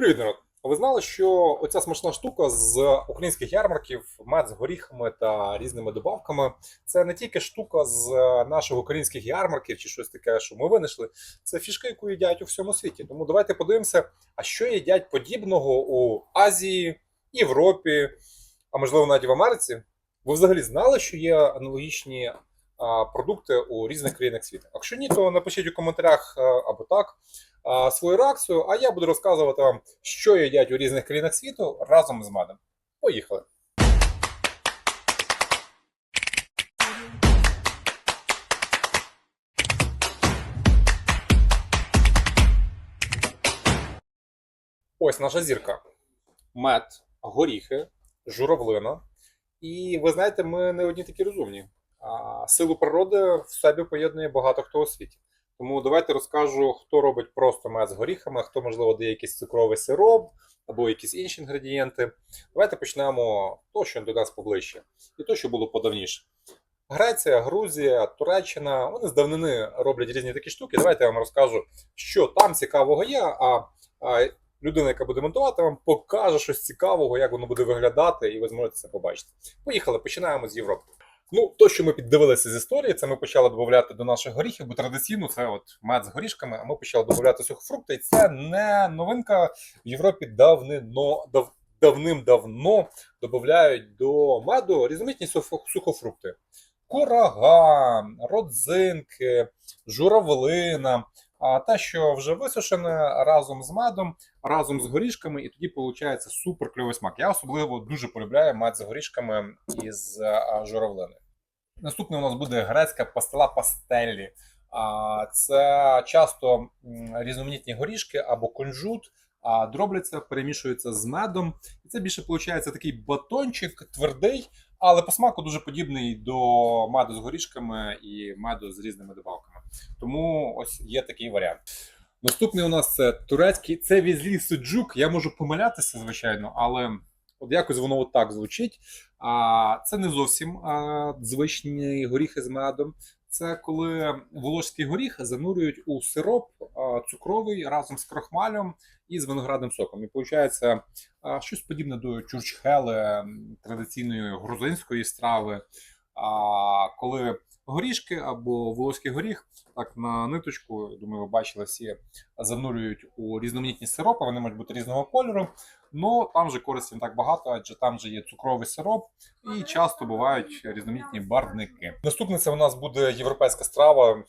Привіт, народ! Ви знали, що оця смачна штука з українських ярмарків, мед з горіхами та різними добавками, це не тільки штука з наших українських ярмарків чи щось таке, що ми винайшли. Це фішка, яку їдять у всьому світі. Тому давайте подивимося, а що їдять подібного у Азії, Європі, а можливо навіть в Америці. Ви взагалі знали, що є аналогічні продукти у різних країнах світу? Якщо ні, то напишіть у коментарях або так свою реакцію, а я буду розказувати вам, що їдять у різних країнах світу разом з медом. Поїхали! Ось наша зірка. Мед, горіхи, журавлина. І ви знаєте, ми не одні такі розумні. Силу природи в собі поєднує багато хто у світі. Тому давайте розкажу, хто робить просто мед з горіхами, хто, можливо, дає якийсь цукровий сироп або якісь інші інгредієнти. Давайте почнемо то, що до нас поближче, і то, що було подавніше. Греція, Грузія, Туреччина вони з давнини роблять різні такі штуки. Давайте я вам розкажу, що там цікавого є. А, а людина, яка буде монтувати, вам покаже щось цікавого, як воно буде виглядати, і ви зможете це побачити. Поїхали, починаємо з Європи. Ну, то, що ми піддивилися з історії, це ми почали додати до наших горіхів, бо традиційно це от мед з горішками, а ми почали додати сухофрукти. І це не новинка в Європі давнино, дав, давним-давно додають до меду різноманітні сухофрукти. Курага, родзинки, журавлина, а те, що вже висушене разом з медом, разом з горішками, і тоді виходить супер кльовий смак. Я особливо дуже полюбляю мед з горішками із журавлини. Наступне у нас буде грецька пастила пастеллі. А, Це часто різноманітні горішки або кунжут, а дробляться, перемішуються з медом. І це більше виходить такий батончик твердий, але по смаку дуже подібний до меду з горішками і меду з різними добавками. Тому ось є такий варіант. Наступний у нас це турецький, це візлі суджук. Я можу помилятися, звичайно, але от якось воно от так звучить. А це не зовсім а, звичні горіхи з медом. Це коли волошський горіх занурюють у сироп цукровий разом з крохмалем і з виноградним соком. І виходить щось подібне до чурчхели, традиційної грузинської страви. Коли горішки або волоський горіх, так на ниточку, думаю, ви бачили всі, занурюють у різноманітні сиропи, вони можуть бути різного кольору. Ну там же користі не так багато, адже там же є цукровий сироп і часто бувають різноманітні барвники. Наступне це у нас буде європейська страва.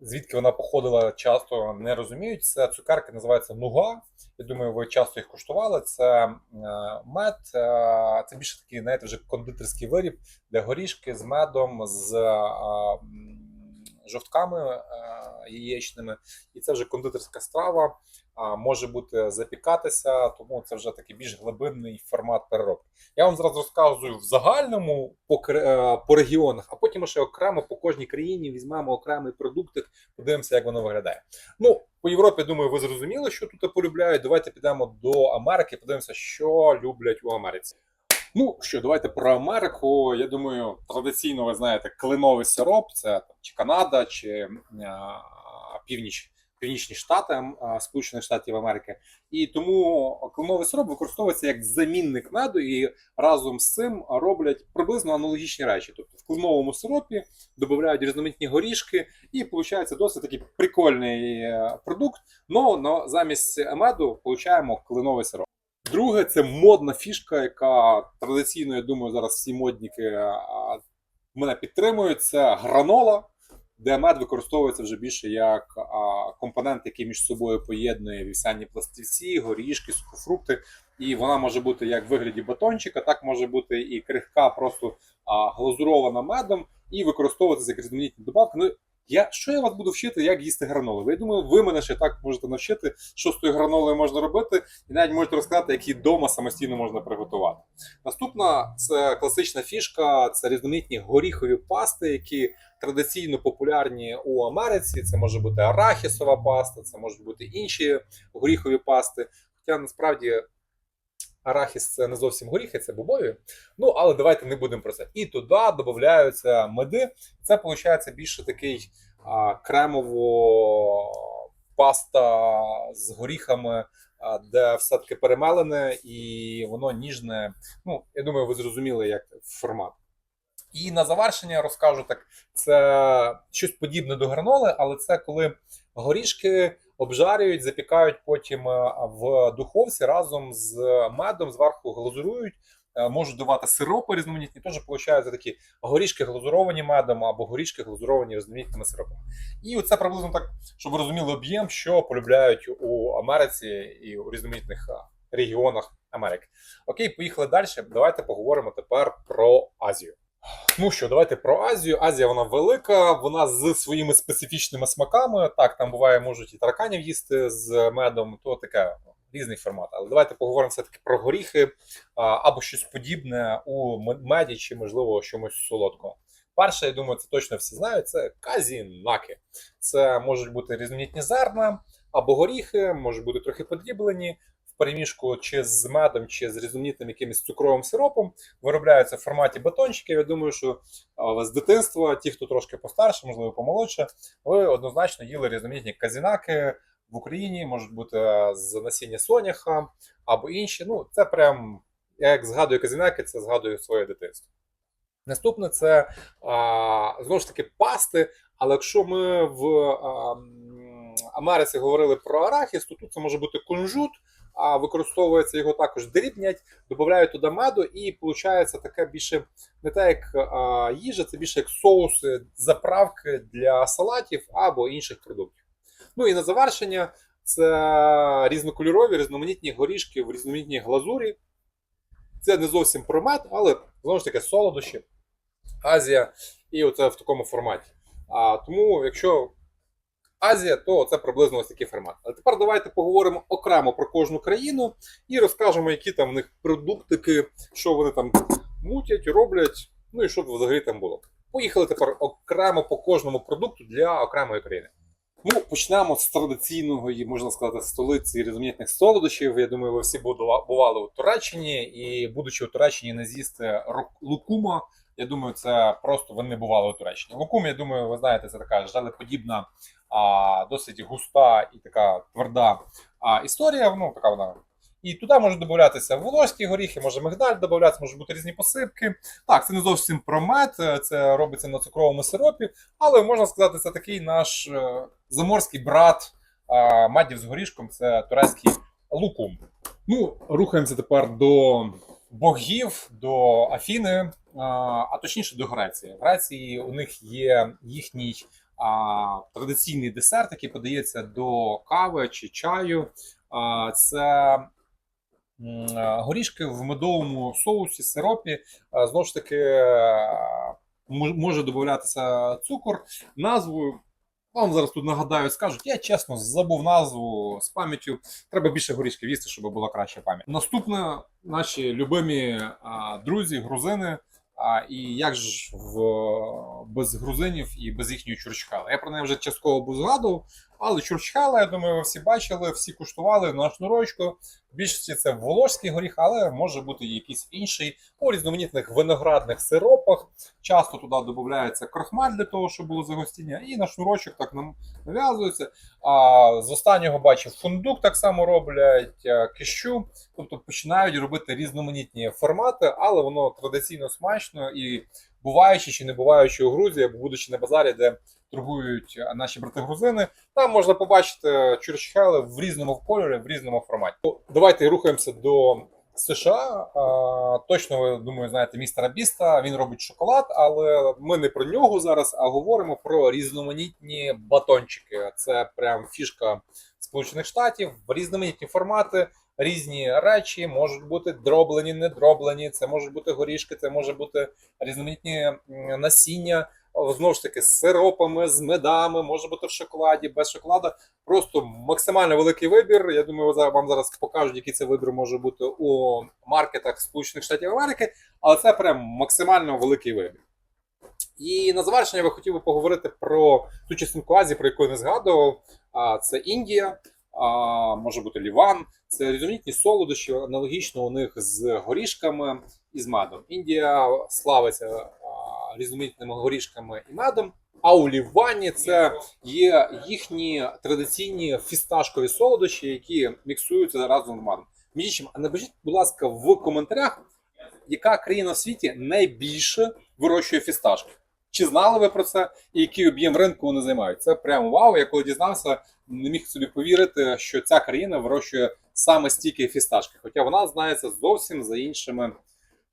Звідки вона походила, часто не розуміють. Це цукерки називаються нуга. Я думаю, ви часто їх куштували. Це е, мед, е, це більше такий, знаєте, вже кондитерський виріб, для горішки з медом, з е, жовтками е, яєчними. І це вже кондитерська страва. Може бути запікатися, тому це вже такий більш глибинний формат переробки. Я вам зараз розказую в загальному по, е, по регіонах, а потім ще окремо по кожній країні візьмемо окремий продуктик, подивимося, як воно виглядає. Ну, по Європі, думаю, ви зрозуміли, що тут полюбляють. Давайте підемо до Америки, подивимося, що люблять у Америці. Ну що, давайте про Америку. Я думаю, традиційно ви знаєте, кленовий сироп це чи Канада, чи а, північ. Північні Штати Сполучених Штатів Америки, і тому кленовий сироп використовується як замінник меду, і разом з цим роблять приблизно аналогічні речі. Тобто в кленовому сиропі додають різноманітні горішки, і виходить досить такий прикольний е, продукт. Но, но замість меду получаємо кленовий сироп. Друге, це модна фішка, яка традиційно, я думаю, зараз всі модники мене підтримують. Це гранола, де мед використовується вже більше як компонент, який між собою поєднує вівсяні пластівці, горішки, сухофрукти. І вона може бути як в вигляді батончика, так може бути і крихка, просто глазурована медом, і використовуватися як різноманітні добавки. Я, що я вас буду вчити, як їсти гранолу? Я думаю, ви мене ще так можете навчити, що з тою гранолою можна робити, і навіть можете розказати, які вдома самостійно можна приготувати. Наступна це класична фішка, це різноманітні горіхові пасти, які традиційно популярні у Америці. Це може бути арахісова паста, це можуть бути інші горіхові пасти. Хоча насправді арахіс це не зовсім горіхи, це бобові. Ну але давайте не будемо про це. І туди додаються меди. Це виходить більше такий а, кремово паста з горіхами а, де все-таки перемелене і воно ніжне. Ну, я думаю, ви зрозуміли, як формат. І на завершення розкажу так: це щось подібне до граноли, але це коли горішки обжарюють, запікають потім е, в духовці разом з медом, зверху глазурують, е, можуть давати сиропи різноманітні. Теж получаються такі горішки глазуровані медом або горішки глазуровані різноманітними сиропами. І це приблизно так, щоб ви розуміли об'єм, що полюбляють у Америці і у різноманітних е, регіонах Америки. Окей, поїхали далі. Давайте поговоримо тепер про Азію. Ну що, давайте про Азію. Азія вона велика, вона з своїми специфічними смаками. Так, там буває, можуть і тараканів їсти з медом, то таке ну, різний формат. Але давайте поговоримо все-таки про горіхи або щось подібне у меді, чи, можливо, чомусь солодкого. Перше, я думаю, це точно всі знають, це казінаки. Це можуть бути різноманітні зерна або горіхи, можуть бути трохи подріблені в переміжку чи з медом, чи з різноманітним якимось цукровим сиропом виробляються в форматі батончиків. Я думаю, що з дитинства, ті, хто трошки постарше, можливо, помолодше, ви однозначно їли різноманітні казінаки в Україні, можуть бути з насіння соняха або інші. Ну, це прям, я як згадую казінаки, це згадую своє дитинство. Наступне це знову ж таки пасти. Але якщо ми в Америці говорили про арахіс, то тут це може бути кунжут, а використовується його також дрібнять, додають туди меду, і виходить таке більше не так, як а, їжа, це більше як соуси, заправки для салатів або інших продуктів. Ну і на завершення це різнокольорові, різноманітні горішки в різноманітній глазурі. Це не зовсім про мед, але знову ж таки солодощі, Азія, і оце в такому форматі. А, тому, якщо Азія, то це приблизно ось такий формат. Але тепер давайте поговоримо окремо про кожну країну і розкажемо, які там в них продуктики, що вони там мутять, роблять, ну і що взагалі там було. Поїхали тепер окремо по кожному продукту для окремої країни. Ну, почнемо з традиційного, і, можна сказати, столиці різноманітних солодощів. Я думаю, ви всі бували у Туреччині, і будучи у Туреччині, не з'їсти лукума. Я думаю, це просто ви не бували у Туреччині. Лукум, я думаю, ви знаєте, це така жалеподібна, а, досить густа і така тверда а, історія. Ну, така вона. І туди можуть додатися волоські горіхи, може мигдаль додатися, можуть бути різні посипки. Так, це не зовсім про мед, це робиться на цукровому сиропі, але можна сказати, це такий наш е, заморський брат медів з горішком, це турецький лукум. Ну, рухаємося тепер до богів, до Афіни, а точніше до Греції. В Греції у них є їхній а, традиційний десерт, який подається до кави чи чаю. А, це а, горішки в медовому соусі, сиропі. А, Знову ж таки, а, може додатися цукор. Назву вам зараз тут нагадають, скажуть. Я чесно забув назву з пам'яттю. Треба більше горішків їсти, щоб була краща пам'ять. Наступне наші любимі а, друзі, грузини. А, і як ж в, без грузинів і без їхньої чурчка? Я про неї вже частково був згадував, але чурчхала, я думаю, ви всі бачили, всі куштували на шнурочку. В більшості це волошський горіх, але може бути якийсь інший у різноманітних виноградних сиропах. Часто туди додається крохмаль для того, щоб було загостіння, і на шнурочок так нам нав'язується. А з останнього бачив фундук, так само роблять е, кищу. Тобто починають робити різноманітні формати, але воно традиційно смачно і буваючи чи не буваючи у Грузії, або будучи на базарі, де торгують наші брати-грузини, там можна побачити чурчхели в різному кольорі, в різному форматі. Давайте рухаємося до США. Точно ви думаю, знаєте містера Біста. Він робить шоколад, але ми не про нього зараз, а говоримо про різноманітні батончики. Це прям фішка Сполучених Штатів, різноманітні формати. Різні речі можуть бути дроблені, не дроблені. Це можуть бути горішки, це може бути різноманітні насіння. Знову ж таки, з сиропами, з медами, може бути в шоколаді, без шоколада. Просто максимально великий вибір. Я думаю, вам зараз покажуть, який це вибір може бути у маркетах Сполучених Штатів Америки, але це прям максимально великий вибір. І на завершення я хотів би поговорити про ту частинку Азії, про яку я не згадував. А, Це Індія, а, може бути Ліван. Це різноманітні солодощі, аналогічно у них з горішками і з медом. Індія славиться а, різноманітними горішками і медом. аулівані. Це є їхні традиційні фісташкові солодощі, які міксуються разом з медом. Між а напишіть, будь ласка, в коментарях, яка країна в світі найбільше вирощує фісташки. Чи знали ви про це і який об'єм ринку вони займають? Це прямо вау. Я коли дізнався, не міг собі повірити, що ця країна вирощує саме стільки фісташки, хоча вона знається зовсім за іншими,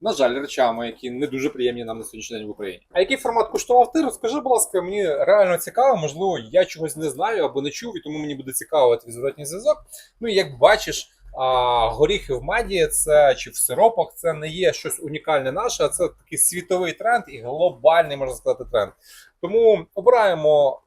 на жаль, речами, які не дуже приємні нам на сьогоднішній день в Україні. А який формат куштував ти? Розкажи, будь ласка, мені реально цікаво. Можливо, я чогось не знаю або не чув, і тому мені буде цікаво твій зворотній зв'язок. Ну і як бачиш. А горіхи в меді це чи в сиропах це не є щось унікальне наше, а це такий світовий тренд і глобальний, можна сказати, тренд. Тому обираємо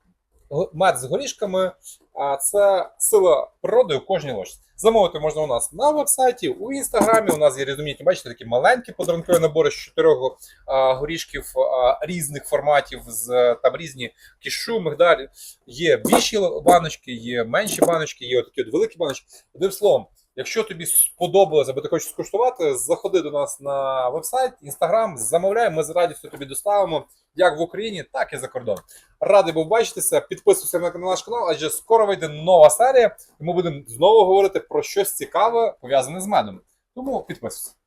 мед з горішками, а це сила природи у кожній ложці. Замовити можна у нас на вебсайті, у інстаграмі. У нас є різноманітні, бачите, такі маленькі подарункові набори з чотирьох горішків а, різних форматів, з там різні кішу, мигдаль. Є більші баночки, є менші баночки, є отакі от великі баночки. Одним словом, якщо тобі сподобалося, або ти хочеш скуштувати, заходи до нас на вебсайт, інстаграм, замовляй, ми з радістю тобі доставимо як в Україні, так і за кордон. Радий був бачитися. Підписуйся на наш канал, адже скоро вийде нова серія, і ми будемо знову говорити про щось цікаве пов'язане з медом. Тому підписуйся.